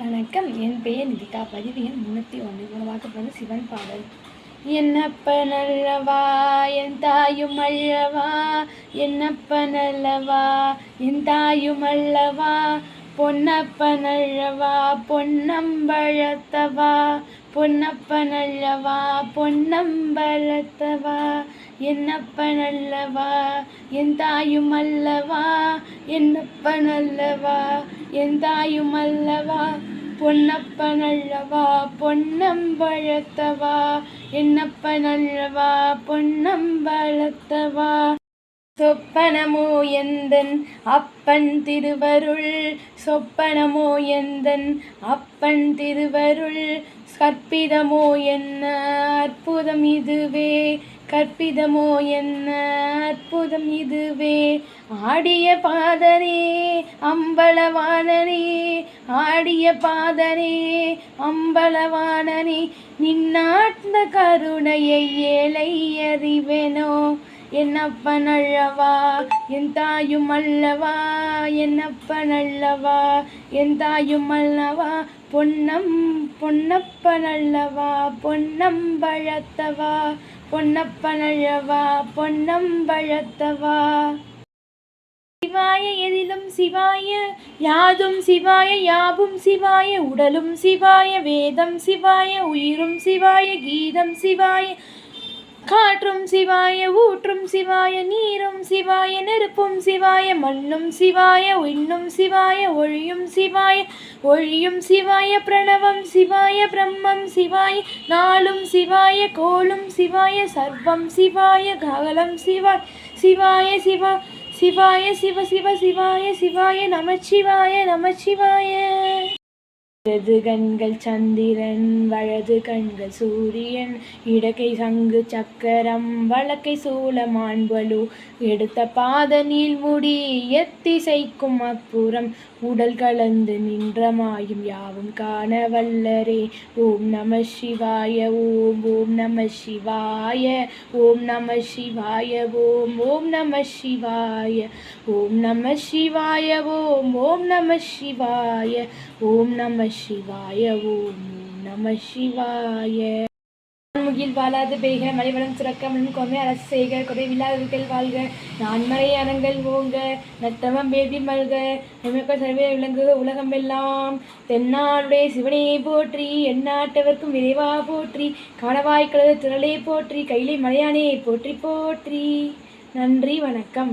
வணக்கம். என் பெயர் நிதிகா. பதிவு எண் முன்னூற்றி ஒன்று. உருவாக்கப்படுவது சிவன் பாடல். என்னப்ப நல்லவா? என் தாயும் அல்லவா? என்னப்ப நல்லவா? என் தாயும் அல்லவா? பொன்னப்ப நல்லவா? பொன்னம்பழத்தவா பொன்னப்ப நல்லவா? பொன்னம்பழத்தவா என்னப்பன் அல்லவா என் தாயும் அல்லவா என்னப்பன் அல்லவா என் தாயும் அல்லவா பொன்னப்பன் அல்லவா பொன்னம்பழத்தவா? என்னப்ப நல்லவா பொன்னம்பழத்தவா? சொப்பனமோ எந்தன் அப்பன் திருவருள்? சொப்பனமோ எந்தன் அப்பன் திருவருள்? கற்பிதமோ என்ன அற்புதம் இதுவே? கற்பிதமோ என்ன அற்புதம் இதுவே? ஆடிய பாதரே அம்பலவானரே ஆடிய பாதரே அம்பலவானரே நின்னாட்ந்த கருணையை ஏழை அறிவேனோ? என்னப்பன் அல்லவா? என் தாயும் அல்லவா? என்னப்பன் அல்லவா? என் தாயும் அல்லவா? பொன்னம் பொன்னப்பன் அல்லவா? பொன்னம்பழத்தவா பொன்னப்பன் பொன்னப்பனழவா பொன்னம்பழத்தவா? சிவாய எதிலும் சிவாய யாதும் சிவாய யாவும் சிவாய உடலும் சிவாய வேதம் சிவாய உயிரும் சிவாய கீதம் சிவாய காற்றும் சிவாய ஊற்றும் சிவாய நீரும் சிவாய நெருப்பும் சிவாய மண்ணும் சிவாய உண்ணும் சிவாய ஒழியும் சிவாய ஒழியும் சிவாய பிரணவம் சிவாய பிரம்மம் சிவாய நாளும் சிவாய கோலும் சிவாய சர்வம் சிவாய ககலம் சிவாய சிவாய சிவா சிவாய சிவ சிவ சிவாய சிவாய நமச்சிவாய நமச்சிவாய. இடது கண்கள் சந்திரன் வலது கண்கள் சூரியன் இடக்கை சங்கு சக்கரம் வழக்கை சூழ மாண்பலு. எடுத்த பாத நீள்முடி எத்திசைக்கும் அப்புறம் உடல் கலந்து நின்ற மாயும் யாவும் காண வல்லரே. ஓம் நம சிவாய ஓம் ஓம் நம சிவாய ஓம் நம சிவாய ஓம் ஓம் நம சிவாய. ஓம் நம சிவாய ஓம் ஓம் நம சிவாய ஓம் நம சிவாய ஓம் நம சிவாய முகில் வாழாது பெய்க மலைவளம் சுரக்கம் கொமை அரசு செய்க குறைவில்லாதவர்கள் வாழ்க நான்மறை அறங்கள் ஓங்க நத்தமம் பேதி மல்க நமக்கு சர்வே விளங்குக உலகமெல்லாம். தென்னாடுடைய சிவனையை போற்றி எந்நாட்டவர்க்கும் விரைவா போற்றி காணவாய்க்கழக திரளே போற்றி கையிலே மலையானையை போற்றி போற்றி. நன்றி வணக்கம்.